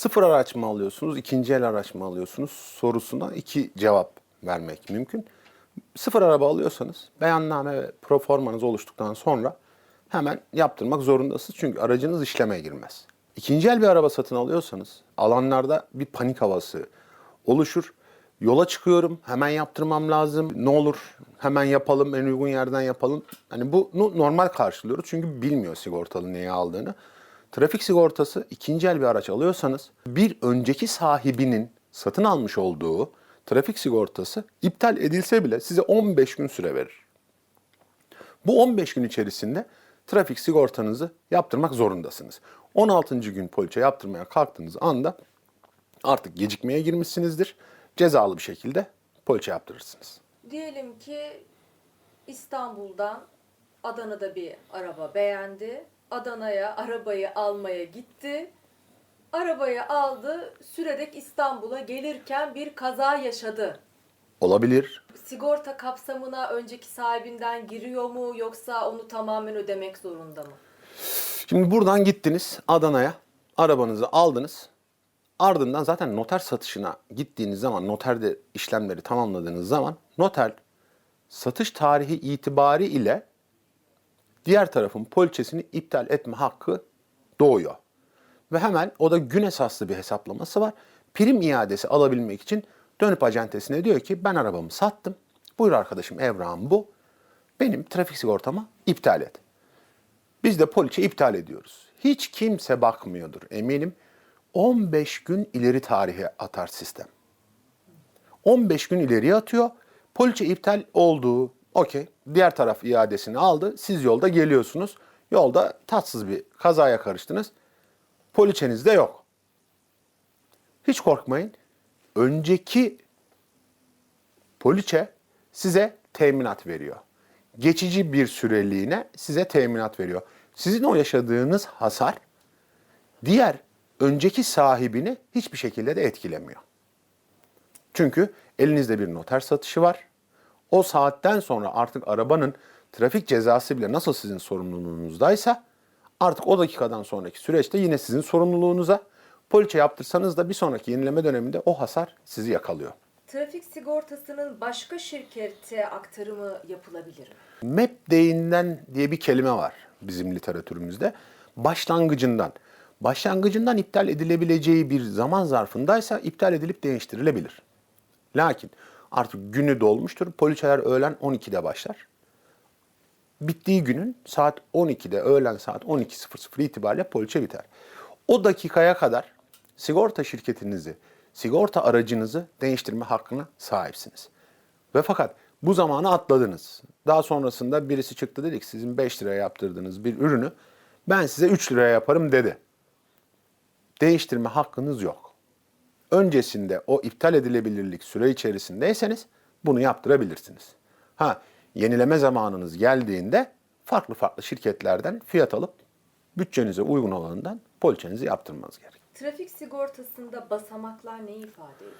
Sıfır araç mı alıyorsunuz, ikinci el araç mı alıyorsunuz sorusuna iki cevap vermek mümkün. Sıfır araba alıyorsanız beyanname ve proformanız oluştuktan sonra hemen yaptırmak zorundasınız. Çünkü aracınız işlemeye girmez. İkinci el bir araba satın alıyorsanız alanlarda bir panik havası oluşur. Yola çıkıyorum, hemen yaptırmam lazım. Ne olur hemen yapalım, en uygun yerden yapalım. Hani bunu normal karşılıyoruz çünkü bilmiyor sigortalı neyi aldığını. Trafik sigortası ikinci el bir araç alıyorsanız bir önceki sahibinin satın almış olduğu trafik sigortası iptal edilse bile size 15 gün süre verir. Bu 15 gün içerisinde trafik sigortanızı yaptırmak zorundasınız. 16. gün poliçe yaptırmaya kalktığınız anda artık gecikmeye girmişsinizdir. Cezalı bir şekilde poliçe yaptırırsınız. Diyelim ki İstanbul'dan Adana'da bir araba beğendi. Adana'ya arabayı almaya gitti. Arabayı aldı, sürerek İstanbul'a gelirken bir kaza yaşadı. Olabilir. Sigorta kapsamına önceki sahibinden giriyor mu yoksa onu tamamen ödemek zorunda mı? Şimdi buradan gittiniz Adana'ya, arabanızı aldınız. Ardından zaten noter satışına gittiğiniz zaman, noterde işlemleri tamamladığınız zaman noter satış tarihi itibari ile diğer tarafın poliçesini iptal etme hakkı doğuyor. Ve hemen o da gün esaslı bir hesaplaması var. Prim iadesi alabilmek için dönüp acentesine diyor ki ben arabamı sattım. Buyur arkadaşım evrağım bu. Benim trafik sigortamı iptal et. Biz de poliçe iptal ediyoruz. Hiç kimse bakmıyordur eminim. 15 gün ileri tarihe atar sistem. 15 gün ileriye atıyor. Poliçe iptal olduğu okey. Diğer taraf iadesini aldı. Siz yolda geliyorsunuz. Yolda tatsız bir kazaya karıştınız. Poliçeniz de yok. Hiç korkmayın. Önceki poliçe size teminat veriyor. Geçici bir süreliğine size teminat veriyor. Sizin o yaşadığınız hasar diğer önceki sahibini hiçbir şekilde de etkilemiyor. Çünkü elinizde bir noter satışı var. O saatten sonra artık arabanın trafik cezası bile nasıl sizin sorumluluğunuzdaysa artık o dakikadan sonraki süreçte yine sizin sorumluluğunuza poliçe yaptırsanız da bir sonraki yenileme döneminde o hasar sizi yakalıyor. Trafik sigortasının başka şirkete aktarımı yapılabilir mi? Map değinden diye bir kelime var bizim literatürümüzde. Başlangıcından. Başlangıcından iptal edilebileceği bir zaman zarfındaysa iptal edilip değiştirilebilir. Lakin artık günü dolmuştur. Poliçeler öğlen 12'de başlar. Bittiği günün saat 12'de öğlen saat 12.00 itibariyle poliçe biter. O dakikaya kadar sigorta şirketinizi, sigorta aracınızı değiştirme hakkına sahipsiniz. Ve fakat bu zamanı atladınız. Daha sonrasında birisi çıktı dedik sizin 5 liraya yaptırdığınız bir ürünü ben size 3 liraya yaparım dedi. Değiştirme hakkınız yok. Öncesinde o iptal edilebilirlik süre içerisindeyseniz bunu yaptırabilirsiniz. Ha yenileme zamanınız geldiğinde farklı farklı şirketlerden fiyat alıp bütçenize uygun olanından poliçenizi yaptırmanız gerek. Trafik sigortasında basamaklar ne ifade ediyor?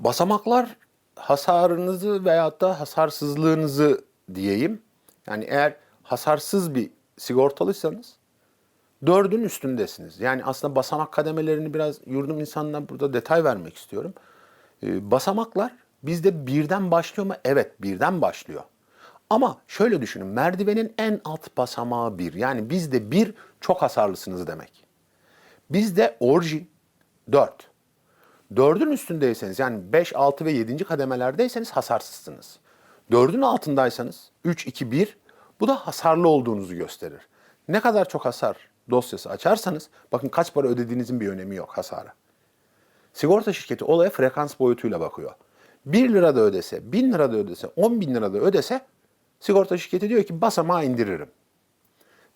Basamaklar hasarınızı veyahut da hasarsızlığınızı diyeyim. Yani eğer hasarsız bir sigortalıysanız dördün üstündesiniz. Yani aslında basamak kademelerini biraz yurdum insanına burada detay vermek istiyorum. Ee, basamaklar bizde birden başlıyor mu? Evet birden başlıyor. Ama şöyle düşünün merdivenin en alt basamağı bir. Yani bizde bir çok hasarlısınız demek. Bizde orji 4. Dördün üstündeyseniz yani 5, 6 ve 7. kademelerdeyseniz hasarsızsınız. Dördün altındaysanız 3, 2, 1 bu da hasarlı olduğunuzu gösterir. Ne kadar çok hasar dosyası açarsanız bakın kaç para ödediğinizin bir önemi yok hasara. Sigorta şirketi olaya frekans boyutuyla bakıyor. 1 lira da ödese, 1000 lira da ödese, 10 bin lira da ödese sigorta şirketi diyor ki basamağı indiririm.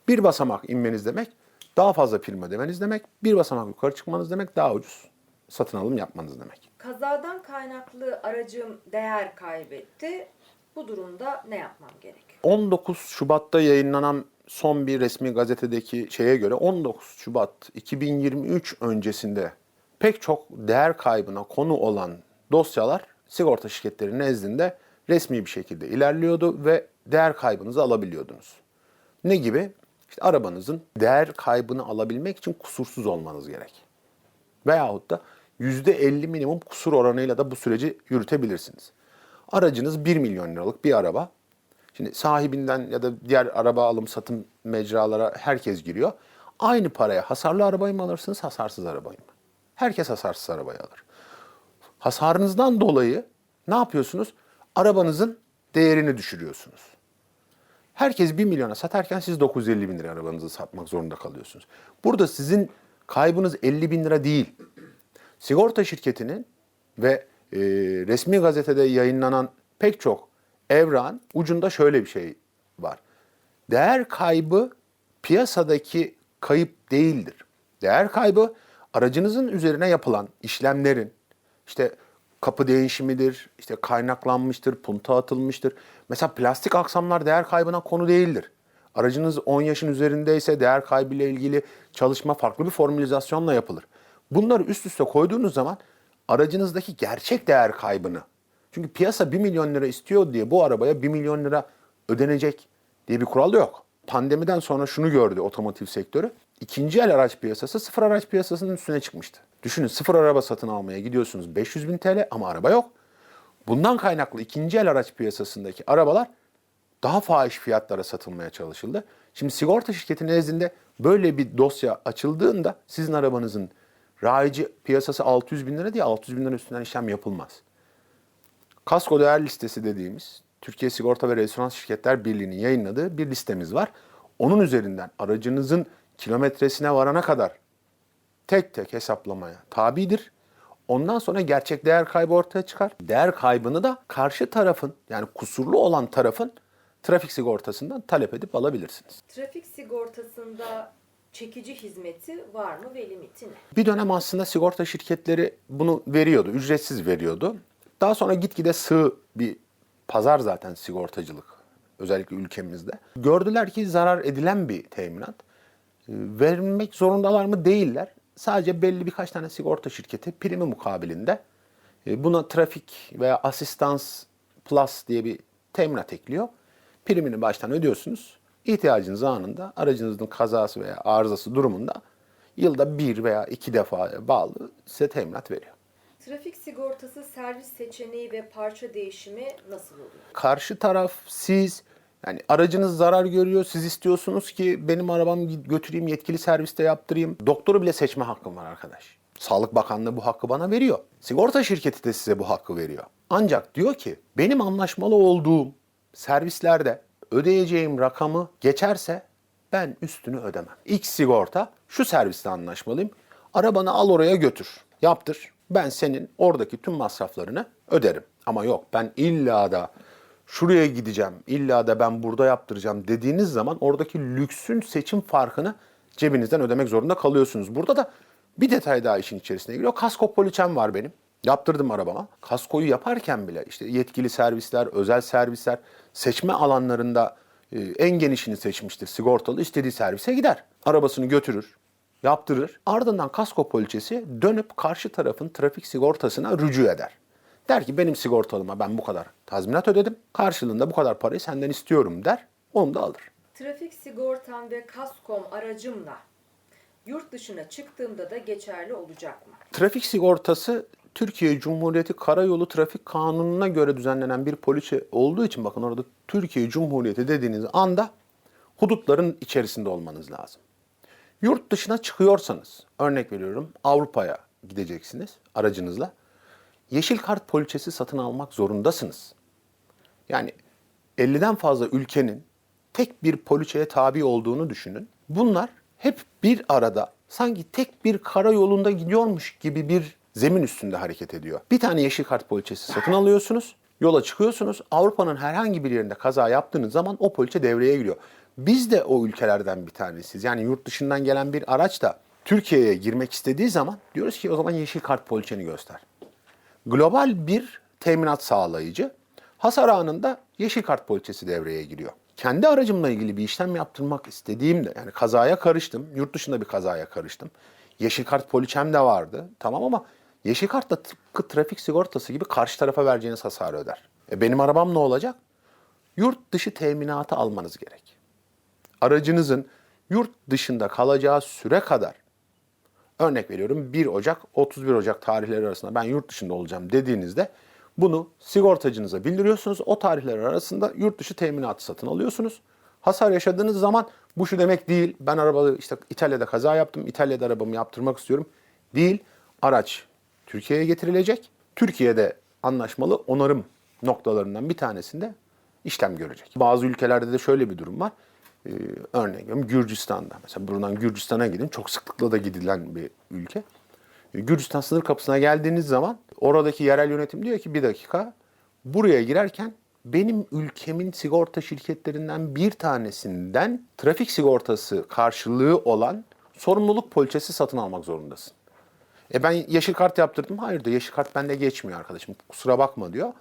Bir basamak inmeniz demek daha fazla prim ödemeniz demek. Bir basamak yukarı çıkmanız demek daha ucuz satın alım yapmanız demek. Kazadan kaynaklı aracım değer kaybetti. Bu durumda ne yapmam gerek? 19 Şubat'ta yayınlanan son bir resmi gazetedeki şeye göre 19 Şubat 2023 öncesinde pek çok değer kaybına konu olan dosyalar sigorta şirketleri nezdinde resmi bir şekilde ilerliyordu ve değer kaybınızı alabiliyordunuz. Ne gibi? İşte arabanızın değer kaybını alabilmek için kusursuz olmanız gerek. Veyahut da %50 minimum kusur oranıyla da bu süreci yürütebilirsiniz. Aracınız 1 milyon liralık bir araba. Şimdi sahibinden ya da diğer araba alım satım mecralara herkes giriyor. Aynı paraya hasarlı arabayı mı alırsınız, hasarsız arabayı mı? Herkes hasarsız arabayı alır. Hasarınızdan dolayı ne yapıyorsunuz? Arabanızın değerini düşürüyorsunuz. Herkes 1 milyona satarken siz 950 bin lira arabanızı satmak zorunda kalıyorsunuz. Burada sizin kaybınız 50 bin lira değil. Sigorta şirketinin ve e, resmi gazetede yayınlanan pek çok evran ucunda şöyle bir şey var. Değer kaybı piyasadaki kayıp değildir. Değer kaybı aracınızın üzerine yapılan işlemlerin işte kapı değişimidir, işte kaynaklanmıştır, punta atılmıştır. Mesela plastik aksamlar değer kaybına konu değildir. Aracınız 10 yaşın üzerindeyse değer kaybıyla ilgili çalışma farklı bir formülizasyonla yapılır. Bunları üst üste koyduğunuz zaman aracınızdaki gerçek değer kaybını çünkü piyasa 1 milyon lira istiyor diye bu arabaya 1 milyon lira ödenecek diye bir kural yok. Pandemiden sonra şunu gördü otomotiv sektörü. İkinci el araç piyasası sıfır araç piyasasının üstüne çıkmıştı. Düşünün sıfır araba satın almaya gidiyorsunuz 500 bin TL ama araba yok. Bundan kaynaklı ikinci el araç piyasasındaki arabalar daha fahiş fiyatlara satılmaya çalışıldı. Şimdi sigorta şirketi nezdinde böyle bir dosya açıldığında sizin arabanızın raici piyasası 600 bin lira diye 600 bin lira üstünden işlem yapılmaz. Kasko değer listesi dediğimiz Türkiye Sigorta ve Restoran Şirketler Birliği'nin yayınladığı bir listemiz var. Onun üzerinden aracınızın kilometresine varana kadar tek tek hesaplamaya tabidir. Ondan sonra gerçek değer kaybı ortaya çıkar. Değer kaybını da karşı tarafın yani kusurlu olan tarafın trafik sigortasından talep edip alabilirsiniz. Trafik sigortasında çekici hizmeti var mı ve limiti ne? Bir dönem aslında sigorta şirketleri bunu veriyordu, ücretsiz veriyordu. Daha sonra gitgide sığ bir pazar zaten sigortacılık özellikle ülkemizde. Gördüler ki zarar edilen bir teminat. Ee, Vermek zorundalar mı? Değiller. Sadece belli birkaç tane sigorta şirketi primi mukabilinde e, buna trafik veya asistans plus diye bir teminat ekliyor. Primini baştan ödüyorsunuz. İhtiyacınız anında aracınızın kazası veya arızası durumunda yılda bir veya iki defa bağlı size teminat veriyor. Trafik sigortası servis seçeneği ve parça değişimi nasıl oluyor? Karşı taraf siz yani aracınız zarar görüyor. Siz istiyorsunuz ki benim arabamı götüreyim yetkili serviste yaptırayım. Doktoru bile seçme hakkım var arkadaş. Sağlık Bakanlığı bu hakkı bana veriyor. Sigorta şirketi de size bu hakkı veriyor. Ancak diyor ki benim anlaşmalı olduğum servislerde ödeyeceğim rakamı geçerse ben üstünü ödemem. X sigorta şu serviste anlaşmalıyım. Arabanı al oraya götür. Yaptır. Ben senin oradaki tüm masraflarını öderim. Ama yok ben illa da şuraya gideceğim, illa da ben burada yaptıracağım dediğiniz zaman oradaki lüksün seçim farkını cebinizden ödemek zorunda kalıyorsunuz. Burada da bir detay daha işin içerisine giriyor. Kasko poliçem var benim. Yaptırdım arabama. Kaskoyu yaparken bile işte yetkili servisler, özel servisler seçme alanlarında e, en genişini seçmiştir sigortalı. istediği servise gider. Arabasını götürür, yaptırır. Ardından kasko poliçesi dönüp karşı tarafın trafik sigortasına rücu eder. Der ki benim sigortalıma ben bu kadar tazminat ödedim. Karşılığında bu kadar parayı senden istiyorum der. Onu da alır. Trafik sigortam ve kaskom aracımla yurt dışına çıktığımda da geçerli olacak mı? Trafik sigortası Türkiye Cumhuriyeti Karayolu Trafik Kanunu'na göre düzenlenen bir poliçe olduğu için bakın orada Türkiye Cumhuriyeti dediğiniz anda hudutların içerisinde olmanız lazım. Yurt dışına çıkıyorsanız, örnek veriyorum Avrupa'ya gideceksiniz aracınızla. Yeşil kart poliçesi satın almak zorundasınız. Yani 50'den fazla ülkenin tek bir poliçeye tabi olduğunu düşünün. Bunlar hep bir arada sanki tek bir karayolunda gidiyormuş gibi bir zemin üstünde hareket ediyor. Bir tane yeşil kart poliçesi satın alıyorsunuz. Yola çıkıyorsunuz. Avrupa'nın herhangi bir yerinde kaza yaptığınız zaman o poliçe devreye giriyor. Biz de o ülkelerden bir tanesiyiz. Yani yurt dışından gelen bir araç da Türkiye'ye girmek istediği zaman diyoruz ki o zaman yeşil kart poliçeni göster global bir teminat sağlayıcı. Hasar anında yeşil kart poliçesi devreye giriyor. Kendi aracımla ilgili bir işlem yaptırmak istediğimde yani kazaya karıştım, yurt dışında bir kazaya karıştım. Yeşil kart poliçem de vardı tamam ama yeşil kart da tıpkı trafik sigortası gibi karşı tarafa vereceğiniz hasarı öder. E benim arabam ne olacak? Yurt dışı teminatı almanız gerek. Aracınızın yurt dışında kalacağı süre kadar örnek veriyorum 1 Ocak 31 Ocak tarihleri arasında ben yurt dışında olacağım dediğinizde bunu sigortacınıza bildiriyorsunuz. O tarihler arasında yurt dışı teminatı satın alıyorsunuz. Hasar yaşadığınız zaman bu şu demek değil. Ben arabayı işte İtalya'da kaza yaptım. İtalya'da arabamı yaptırmak istiyorum. Değil. Araç Türkiye'ye getirilecek. Türkiye'de anlaşmalı onarım noktalarından bir tanesinde işlem görecek. Bazı ülkelerde de şöyle bir durum var. Ee, örneğin veriyorum Gürcistan'da. Mesela buradan Gürcistan'a gidin. Çok sıklıkla da gidilen bir ülke. Ee, Gürcistan sınır kapısına geldiğiniz zaman oradaki yerel yönetim diyor ki bir dakika buraya girerken benim ülkemin sigorta şirketlerinden bir tanesinden trafik sigortası karşılığı olan sorumluluk poliçesi satın almak zorundasın. E ben yeşil kart yaptırdım. Hayır diyor yeşil kart bende geçmiyor arkadaşım. Kusura bakma diyor.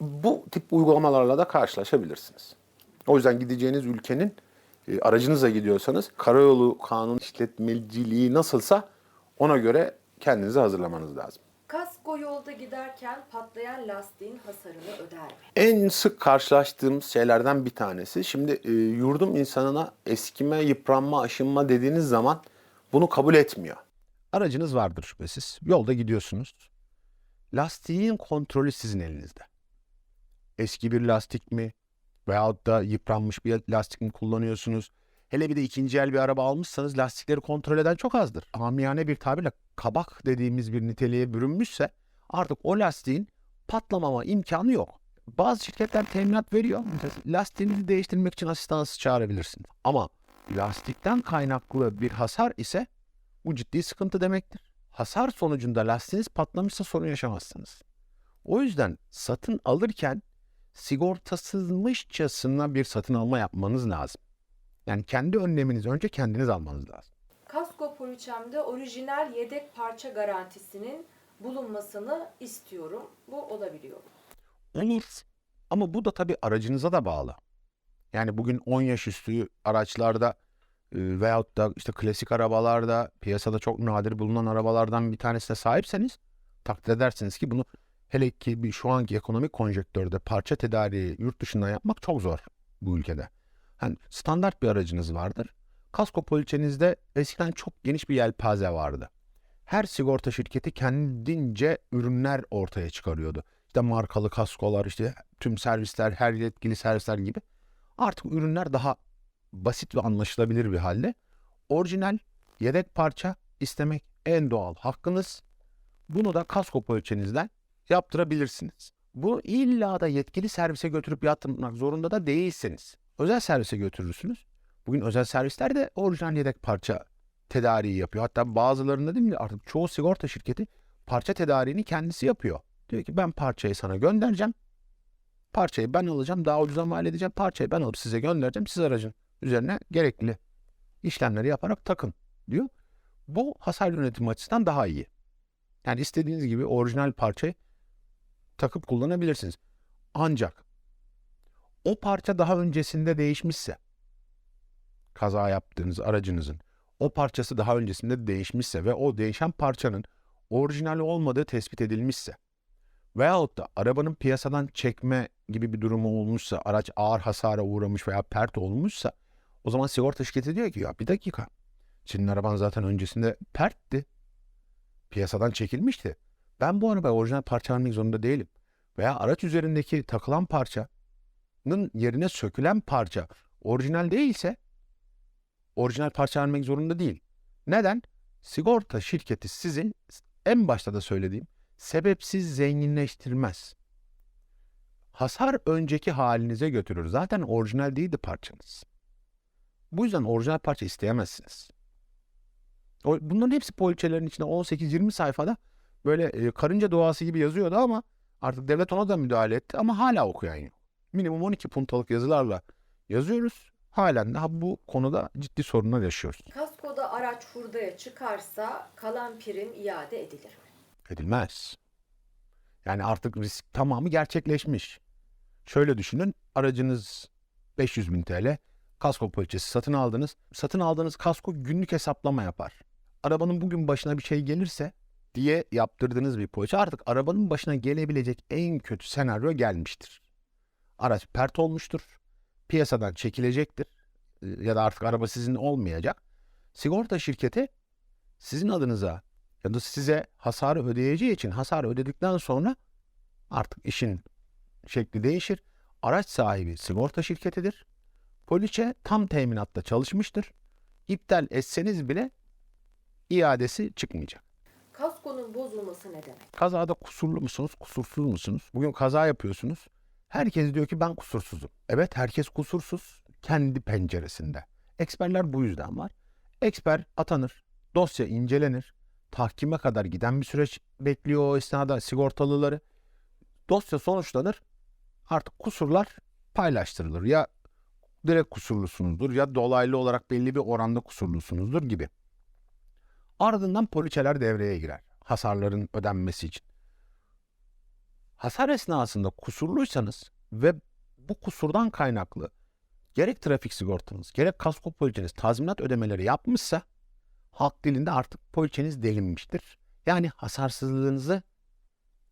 Bu tip uygulamalarla da karşılaşabilirsiniz. O yüzden gideceğiniz ülkenin e, aracınıza gidiyorsanız karayolu kanun işletmeciliği nasılsa ona göre kendinizi hazırlamanız lazım. Kasko yolda giderken patlayan lastiğin hasarını öder mi? En sık karşılaştığımız şeylerden bir tanesi. Şimdi e, yurdum insanına eskime, yıpranma, aşınma dediğiniz zaman bunu kabul etmiyor. Aracınız vardır şüphesiz. Yolda gidiyorsunuz. Lastiğin kontrolü sizin elinizde. Eski bir lastik mi veyahut da yıpranmış bir lastik mi kullanıyorsunuz? Hele bir de ikinci el bir araba almışsanız lastikleri kontrol eden çok azdır. Amiyane bir tabirle kabak dediğimiz bir niteliğe bürünmüşse artık o lastiğin patlamama imkanı yok. Bazı şirketler teminat veriyor. Mesela Lastiğinizi değiştirmek için asistansı çağırabilirsin. Ama lastikten kaynaklı bir hasar ise bu ciddi sıkıntı demektir. Hasar sonucunda lastiğiniz patlamışsa sorun yaşamazsınız. O yüzden satın alırken sigortasızmışçasına bir satın alma yapmanız lazım. Yani kendi önleminizi önce kendiniz almanız lazım. Kasko poliçemde orijinal yedek parça garantisinin bulunmasını istiyorum. Bu olabiliyor. Olur. Ama bu da tabii aracınıza da bağlı. Yani bugün 10 yaş üstü araçlarda e, veyahut da işte klasik arabalarda piyasada çok nadir bulunan arabalardan bir tanesine sahipseniz takdir edersiniz ki bunu hele ki bir şu anki ekonomik konjektörde parça tedariği yurt dışından yapmak çok zor bu ülkede. Hani standart bir aracınız vardır. Kasko poliçenizde eskiden çok geniş bir yelpaze vardı. Her sigorta şirketi kendince ürünler ortaya çıkarıyordu. İşte markalı kaskolar, işte tüm servisler, her yetkili servisler gibi. Artık ürünler daha basit ve anlaşılabilir bir halde. Orijinal yedek parça istemek en doğal hakkınız. Bunu da kasko poliçenizden yaptırabilirsiniz. Bunu illa da yetkili servise götürüp yaptırmak zorunda da değilsiniz. Özel servise götürürsünüz. Bugün özel servisler de orijinal yedek parça tedariği yapıyor. Hatta bazılarında değil mi artık çoğu sigorta şirketi parça tedariğini kendisi yapıyor. Diyor ki ben parçayı sana göndereceğim. Parçayı ben alacağım. Daha ucuza mal edeceğim. Parçayı ben alıp size göndereceğim. Siz aracın üzerine gerekli işlemleri yaparak takın diyor. Bu hasar yönetimi açısından daha iyi. Yani istediğiniz gibi orijinal parçayı takıp kullanabilirsiniz. Ancak o parça daha öncesinde değişmişse kaza yaptığınız aracınızın o parçası daha öncesinde değişmişse ve o değişen parçanın orijinal olmadığı tespit edilmişse veyahut da arabanın piyasadan çekme gibi bir durumu olmuşsa, araç ağır hasara uğramış veya pert olmuşsa o zaman sigorta şirketi diyor ki ya bir dakika. Senin araban zaten öncesinde pertti. Piyasadan çekilmişti. Ben bu arabaya orijinal parça vermek zorunda değilim. Veya araç üzerindeki takılan parçanın yerine sökülen parça orijinal değilse orijinal parça vermek zorunda değil. Neden? Sigorta şirketi sizin en başta da söylediğim sebepsiz zenginleştirmez. Hasar önceki halinize götürür. Zaten orijinal değildi parçanız. Bu yüzden orijinal parça isteyemezsiniz. Bunların hepsi poliçelerin içinde 18-20 sayfada böyle e, karınca duası gibi yazıyordu ama artık devlet ona da müdahale etti ama hala okuyan yok. Minimum 12 puntalık yazılarla yazıyoruz. Halen daha bu konuda ciddi sorunlar yaşıyoruz. Kaskoda araç hurdaya çıkarsa kalan prim iade edilir mi? Edilmez. Yani artık risk tamamı gerçekleşmiş. Şöyle düşünün, aracınız 500 bin TL, kasko poliçesi satın aldınız. Satın aldığınız kasko günlük hesaplama yapar. Arabanın bugün başına bir şey gelirse diye yaptırdığınız bir poliçe artık arabanın başına gelebilecek en kötü senaryo gelmiştir. Araç pert olmuştur, piyasadan çekilecektir e, ya da artık araba sizin olmayacak. Sigorta şirketi sizin adınıza ya da size hasarı ödeyeceği için hasarı ödedikten sonra artık işin şekli değişir. Araç sahibi sigorta şirketidir. Poliçe tam teminatta çalışmıştır. İptal etseniz bile iadesi çıkmayacak. Kaskonun bozulması ne demek? Kazada kusurlu musunuz, kusursuz musunuz? Bugün kaza yapıyorsunuz. Herkes diyor ki ben kusursuzum. Evet herkes kusursuz kendi penceresinde. Eksperler bu yüzden var. Eksper atanır, dosya incelenir, tahkime kadar giden bir süreç bekliyor o esnada sigortalıları. Dosya sonuçlanır, artık kusurlar paylaştırılır. Ya direkt kusurlusunuzdur ya dolaylı olarak belli bir oranda kusurlusunuzdur gibi. Ardından poliçeler devreye girer. Hasarların ödenmesi için. Hasar esnasında kusurluysanız ve bu kusurdan kaynaklı gerek trafik sigortanız gerek kasko poliçeniz tazminat ödemeleri yapmışsa halk dilinde artık poliçeniz delinmiştir. Yani hasarsızlığınızı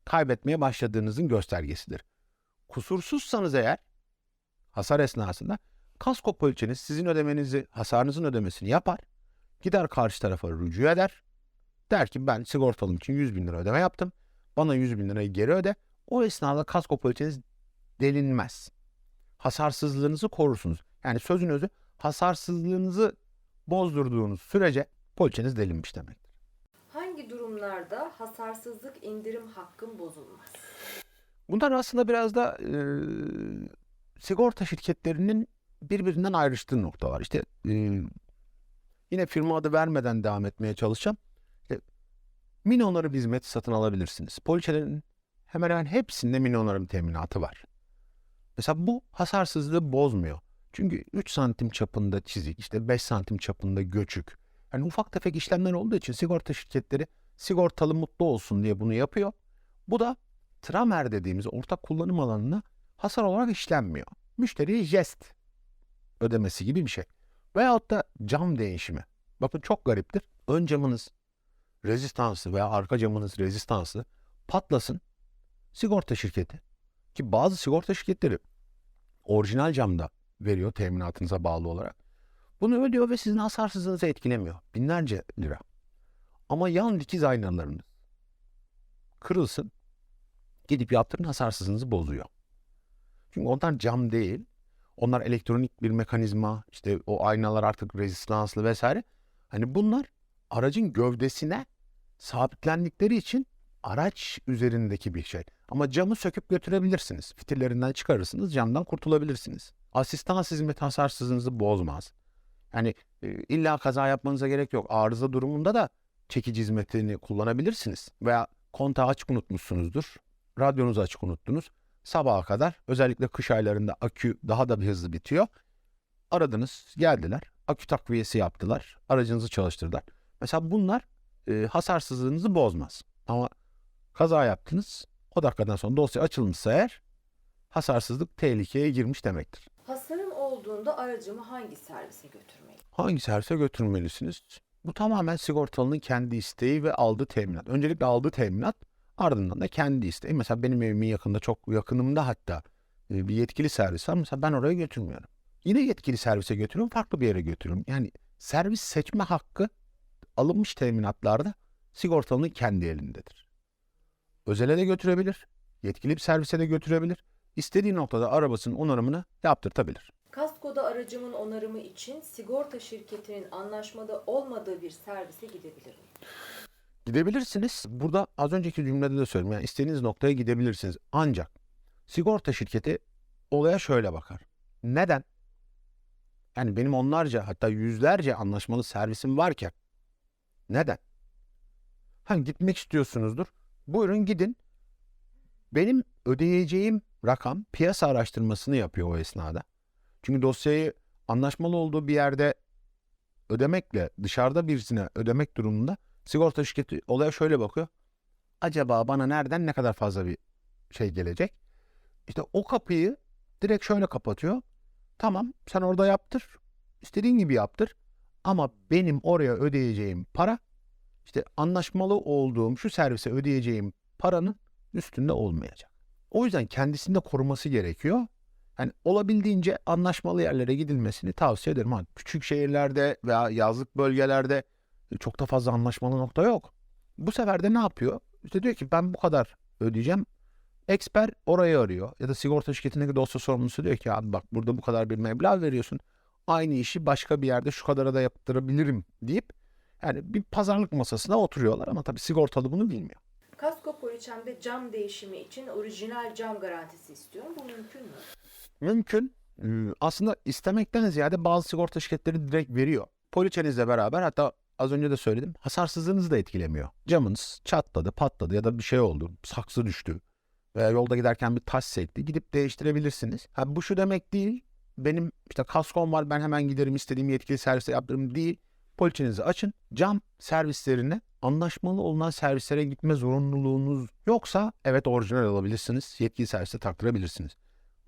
kaybetmeye başladığınızın göstergesidir. Kusursuzsanız eğer hasar esnasında kasko poliçeniz sizin ödemenizi, hasarınızın ödemesini yapar. Gider karşı tarafa rücu eder. Der ki ben sigortalım için 100 bin lira ödeme yaptım. Bana 100 bin lirayı geri öde. O esnada kasko poliçeniz delinmez. Hasarsızlığınızı korursunuz. Yani sözün özü hasarsızlığınızı bozdurduğunuz sürece poliçeniz delinmiş demektir. Hangi durumlarda hasarsızlık indirim hakkım bozulmaz? Bunlar aslında biraz da e, sigorta şirketlerinin birbirinden ayrıştığı noktalar. İşte e, yine firma adı vermeden devam etmeye çalışacağım. Mini onarım hizmeti satın alabilirsiniz. Poliçelerin hemen hemen hepsinde mini onarım teminatı var. Mesela bu hasarsızlığı bozmuyor. Çünkü 3 santim çapında çizik, işte 5 santim çapında göçük. Yani ufak tefek işlemler olduğu için sigorta şirketleri sigortalı mutlu olsun diye bunu yapıyor. Bu da tramer dediğimiz ortak kullanım alanına hasar olarak işlenmiyor. Müşteriye jest ödemesi gibi bir şey. Veyahut da cam değişimi. Bakın çok gariptir. Ön camınız rezistanslı veya arka camınız rezistanslı patlasın. Sigorta şirketi ki bazı sigorta şirketleri orijinal camda veriyor teminatınıza bağlı olarak. Bunu ödüyor ve sizin hasarsızlığınızı etkilemiyor. Binlerce lira. Ama yan dikiz aynalarınız kırılsın gidip yaptırın hasarsızlığınızı bozuyor. Çünkü onlar cam değil. Onlar elektronik bir mekanizma. işte o aynalar artık rezistanslı vesaire. Hani bunlar aracın gövdesine sabitlendikleri için araç üzerindeki bir şey. Ama camı söküp götürebilirsiniz. Fitillerinden çıkarırsınız, camdan kurtulabilirsiniz. Asistan hizmet hasarsızlığınızı bozmaz. Yani e, illa kaza yapmanıza gerek yok. Arıza durumunda da çekici hizmetini kullanabilirsiniz. Veya kontağı açık unutmuşsunuzdur. Radyonuzu açık unuttunuz. Sabaha kadar özellikle kış aylarında akü daha da bir hızlı bitiyor. Aradınız, geldiler. Akü takviyesi yaptılar. Aracınızı çalıştırdılar. Mesela bunlar e, hasarsızlığınızı bozmaz. Ama kaza yaptınız. O dakikadan sonra dosya açılmışsa eğer hasarsızlık tehlikeye girmiş demektir. Hasarım olduğunda aracımı hangi servise götürmeliyim? Hangi servise götürmelisiniz? Bu tamamen sigortalının kendi isteği ve aldığı teminat. Öncelikle aldığı teminat ardından da kendi isteği. Mesela benim evimin yakında çok yakınımda hatta e, bir yetkili servis var. Mesela ben oraya götürmüyorum. Yine yetkili servise götürüyorum farklı bir yere götürüyorum. Yani servis seçme hakkı alınmış teminatlarda sigortalının kendi elindedir. Özele de götürebilir. Yetkili bir servise de götürebilir. İstediği noktada arabasının onarımını yaptırtabilir. Kaskoda aracımın onarımı için sigorta şirketinin anlaşmada olmadığı bir servise gidebilir miyim? Gidebilirsiniz. Burada az önceki cümlede de söyledim. Yani istediğiniz noktaya gidebilirsiniz. Ancak sigorta şirketi olaya şöyle bakar. Neden? Yani benim onlarca hatta yüzlerce anlaşmalı servisim varken neden? Ha gitmek istiyorsunuzdur. Buyurun gidin. Benim ödeyeceğim rakam piyasa araştırmasını yapıyor o esnada. Çünkü dosyayı anlaşmalı olduğu bir yerde ödemekle dışarıda birisine ödemek durumunda sigorta şirketi olaya şöyle bakıyor. Acaba bana nereden ne kadar fazla bir şey gelecek? İşte o kapıyı direkt şöyle kapatıyor. Tamam sen orada yaptır. İstediğin gibi yaptır. Ama benim oraya ödeyeceğim para işte anlaşmalı olduğum şu servise ödeyeceğim paranın üstünde olmayacak. O yüzden kendisini de koruması gerekiyor. Yani olabildiğince anlaşmalı yerlere gidilmesini tavsiye ederim. Ha, küçük şehirlerde veya yazlık bölgelerde Çok da fazla anlaşmalı nokta yok. Bu sefer de ne yapıyor? İşte diyor ki ben bu kadar ödeyeceğim. Eksper orayı arıyor. Ya da sigorta şirketindeki dosya sorumlusu diyor ki abi bak burada bu kadar bir meblağ veriyorsun. Aynı işi başka bir yerde şu kadara da yaptırabilirim deyip yani bir pazarlık masasına oturuyorlar ama tabii sigortalı bunu bilmiyor. Kasko poliçemde cam değişimi için orijinal cam garantisi istiyorum. Bu mümkün mü? Mümkün. Ee, Aslında istemekten ziyade bazı sigorta şirketleri direkt veriyor. Poliçenizle beraber hatta az önce de söyledim hasarsızlığınızı da etkilemiyor. Camınız çatladı, patladı ya da bir şey oldu, saksı düştü veya yolda giderken bir taş sekti gidip değiştirebilirsiniz. Ha, bu şu demek değil benim işte kaskom var ben hemen giderim istediğim yetkili servise yaptırırım değil. Poliçenizi açın. Cam servislerine anlaşmalı olunan servislere gitme zorunluluğunuz yoksa evet orijinal alabilirsiniz. Yetkili servise taktırabilirsiniz.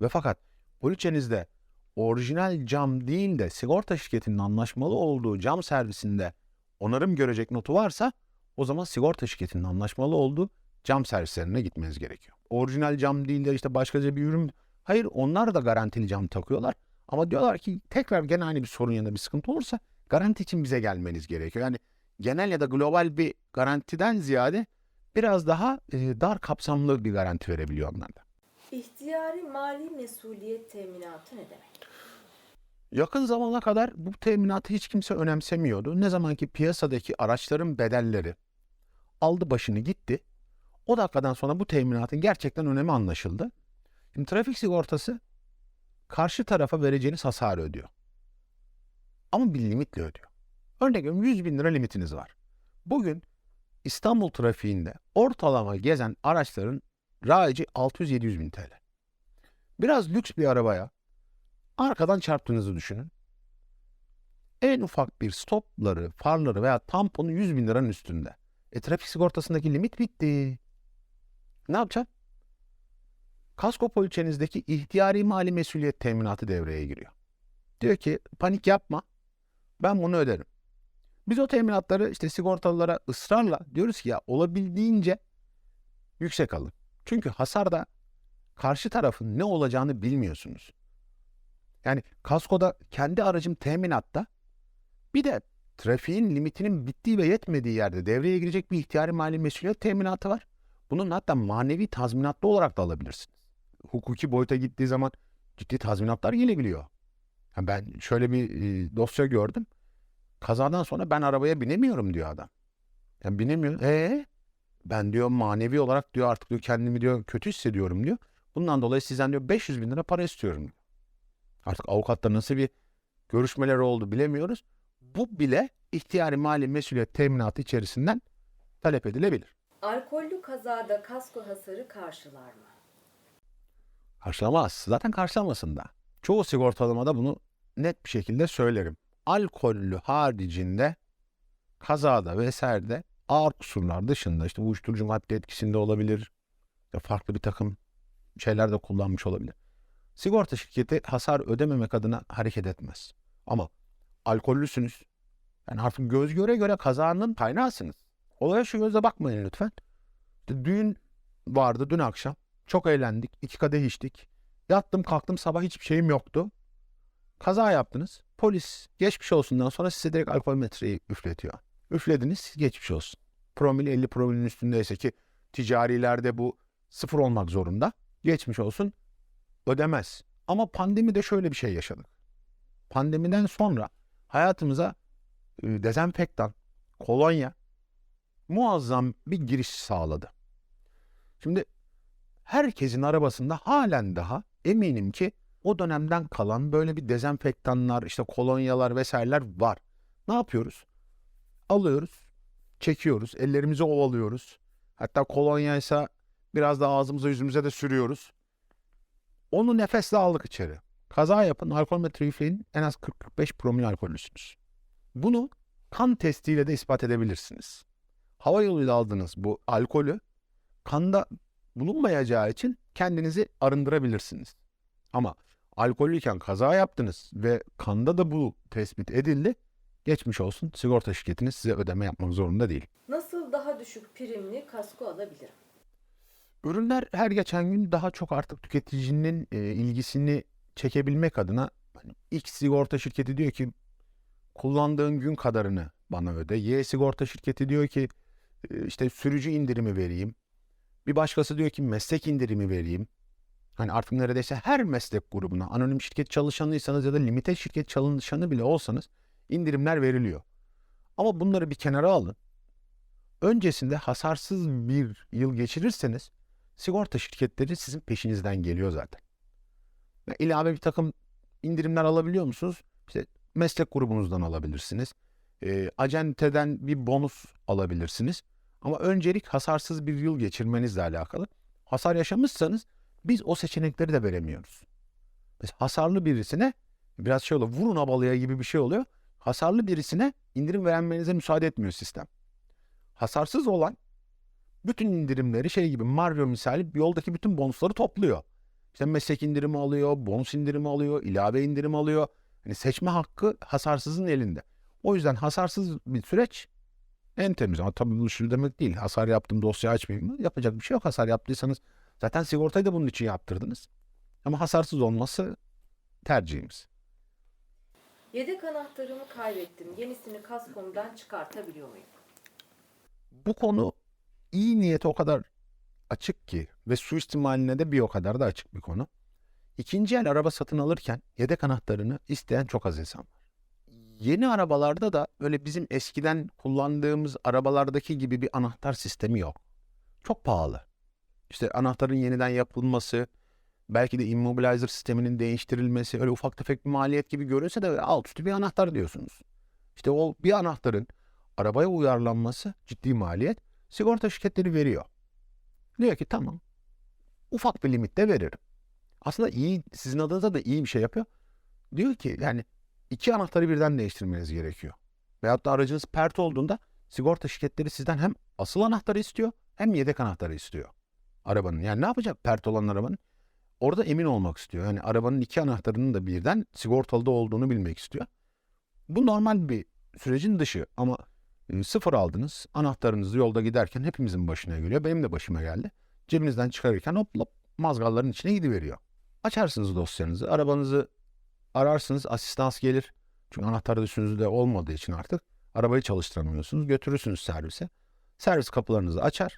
Ve fakat poliçenizde orijinal cam değil de sigorta şirketinin anlaşmalı olduğu cam servisinde onarım görecek notu varsa o zaman sigorta şirketinin anlaşmalı olduğu cam servislerine gitmeniz gerekiyor. Orijinal cam değil de işte başkaca bir ürün. Hayır onlar da garantili cam takıyorlar. Ama diyorlar ki tekrar gene aynı bir sorun ya da bir sıkıntı olursa garanti için bize gelmeniz gerekiyor. Yani genel ya da global bir garantiden ziyade biraz daha e, dar kapsamlı bir garanti verebiliyor onlar da. İhtiyari mali mesuliyet teminatı ne demek? Yakın zamana kadar bu teminatı hiç kimse önemsemiyordu. Ne zaman ki piyasadaki araçların bedelleri aldı başını gitti. O dakikadan sonra bu teminatın gerçekten önemi anlaşıldı. Şimdi trafik sigortası karşı tarafa vereceğiniz hasarı ödüyor. Ama bir limitle ödüyor. Veriyorum 100 bin lira limitiniz var. Bugün İstanbul trafiğinde ortalama gezen araçların raici 600-700 bin TL. Biraz lüks bir arabaya arkadan çarptığınızı düşünün. En ufak bir stopları, farları veya tamponu 100 bin liranın üstünde. E trafik sigortasındaki limit bitti. Ne yapacaksın? Kasko poliçenizdeki ihtiyari mali mesuliyet teminatı devreye giriyor. Diyor ki panik yapma. Ben bunu öderim. Biz o teminatları işte sigortalılara ısrarla diyoruz ki ya olabildiğince yüksek alın. Çünkü hasarda karşı tarafın ne olacağını bilmiyorsunuz. Yani kaskoda kendi aracım teminatta bir de trafiğin limitinin bittiği ve yetmediği yerde devreye girecek bir ihtiyari mali mesuliyet teminatı var. Bunun hatta manevi tazminatlı olarak da alabilirsiniz. Hukuki boyuta gittiği zaman ciddi tazminatlar gelebiliyor. Ha ben şöyle bir e, dosya gördüm. Kazadan sonra ben arabaya binemiyorum diyor adam. Yani binemiyor. Ee, ben diyor manevi olarak diyor artık diyor kendimi diyor kötü hissediyorum diyor. Bundan dolayı sizden diyor 500 bin lira para istiyorum diyor. Artık avukatla nasıl bir görüşmeler oldu bilemiyoruz. Bu bile ihtiyari mali mesuliyet teminatı içerisinden talep edilebilir. Alkollü kazada kasko hasarı karşılar mı? Karşılamaz. Zaten karşılamasın da. Çoğu sigortalamada bunu net bir şekilde söylerim. Alkollü haricinde kazada vesairede ağır kusurlar dışında işte uyuşturucu madde etkisinde olabilir. Farklı bir takım şeyler de kullanmış olabilir. Sigorta şirketi hasar ödememek adına hareket etmez. Ama alkollüsünüz. Yani artık göz göre göre kazanın kaynağısınız. Olaya şu gözle bakmayın lütfen. İşte düğün vardı dün akşam. Çok eğlendik. iki kadeh içtik. Yattım kalktım sabah hiçbir şeyim yoktu. Kaza yaptınız. Polis geçmiş olsundan sonra size direkt alkol metreyi üfletiyor. Üflediniz geçmiş olsun. Promil 50 promilin üstündeyse ki ticarilerde bu sıfır olmak zorunda. Geçmiş olsun ödemez. Ama pandemide şöyle bir şey yaşadık. Pandemiden sonra hayatımıza e, dezenfektan, kolonya muazzam bir giriş sağladı. Şimdi herkesin arabasında halen daha eminim ki o dönemden kalan böyle bir dezenfektanlar, işte kolonyalar vesaireler var. Ne yapıyoruz? Alıyoruz, çekiyoruz, ellerimizi ovalıyoruz. Hatta kolonyaysa biraz da ağzımıza yüzümüze de sürüyoruz. Onu nefesle aldık içeri. Kaza yapın, alkol metre üfleyin, en az 40-45 promil alkollüsünüz. Bunu kan testiyle de ispat edebilirsiniz. Hava yoluyla aldığınız bu alkolü kanda bulunmayacağı için kendinizi arındırabilirsiniz. Ama alkollüyken kaza yaptınız ve kanda da bu tespit edildi. Geçmiş olsun sigorta şirketiniz size ödeme yapmak zorunda değil. Nasıl daha düşük primli kasko alabilirim? Ürünler her geçen gün daha çok artık tüketicinin e, ilgisini çekebilmek adına hani X sigorta şirketi diyor ki kullandığın gün kadarını bana öde. Y sigorta şirketi diyor ki e, işte sürücü indirimi vereyim. Bir başkası diyor ki meslek indirimi vereyim. Hani artık neredeyse her meslek grubuna anonim şirket çalışanıysanız ya da limite şirket çalışanı bile olsanız indirimler veriliyor. Ama bunları bir kenara alın. Öncesinde hasarsız bir yıl geçirirseniz sigorta şirketleri sizin peşinizden geliyor zaten. Ve ilave bir takım indirimler alabiliyor musunuz? İşte meslek grubunuzdan alabilirsiniz. E, acenteden bir bonus alabilirsiniz. Ama öncelik hasarsız bir yıl geçirmenizle alakalı. Hasar yaşamışsanız biz o seçenekleri de veremiyoruz. Mesela hasarlı birisine biraz şey oluyor. Vurun abalıya gibi bir şey oluyor. Hasarlı birisine indirim vermenize müsaade etmiyor sistem. Hasarsız olan bütün indirimleri şey gibi Mario misali yoldaki bütün bonusları topluyor. İşte meslek indirimi alıyor, bonus indirimi alıyor, ilave indirim alıyor. Hani seçme hakkı hasarsızın elinde. O yüzden hasarsız bir süreç en temiz. Ama tabii bu şu demek değil. Hasar yaptım dosya açmayayım? Yapacak bir şey yok. Hasar yaptıysanız zaten sigortayı da bunun için yaptırdınız. Ama hasarsız olması tercihimiz. Yedek anahtarımı kaybettim. Yenisini kaskomdan çıkartabiliyor muyum? Bu konu iyi niyete o kadar açık ki ve suistimaline de bir o kadar da açık bir konu. İkinci el araba satın alırken yedek anahtarını isteyen çok az insan var. Yeni arabalarda da öyle bizim eskiden kullandığımız arabalardaki gibi bir anahtar sistemi yok. Çok pahalı. İşte anahtarın yeniden yapılması, belki de immobilizer sisteminin değiştirilmesi öyle ufak tefek bir maliyet gibi görünse de alt üstü bir anahtar diyorsunuz. İşte o bir anahtarın arabaya uyarlanması ciddi maliyet. Sigorta şirketleri veriyor. Diyor ki tamam ufak bir limitte veririm. Aslında iyi sizin adınıza da iyi bir şey yapıyor. Diyor ki yani iki anahtarı birden değiştirmeniz gerekiyor. Veyahut da aracınız pert olduğunda sigorta şirketleri sizden hem asıl anahtarı istiyor hem yedek anahtarı istiyor. Arabanın yani ne yapacak pert olan arabanın? Orada emin olmak istiyor. Yani arabanın iki anahtarının da birden sigortalıda olduğunu bilmek istiyor. Bu normal bir sürecin dışı ama e, sıfır aldınız. Anahtarınızı yolda giderken hepimizin başına geliyor. Benim de başıma geldi. Cebinizden çıkarırken hop hop mazgalların içine gidiveriyor. Açarsınız dosyanızı, arabanızı ararsınız, asistans gelir. Çünkü anahtar da üstünüzde olmadığı için artık arabayı çalıştıramıyorsunuz. Götürürsünüz servise. Servis kapılarınızı açar.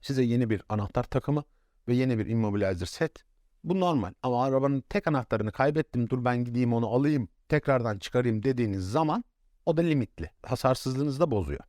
Size yeni bir anahtar takımı ve yeni bir immobilizer set. Bu normal ama arabanın tek anahtarını kaybettim dur ben gideyim onu alayım tekrardan çıkarayım dediğiniz zaman o da limitli. Hasarsızlığınızı da bozuyor.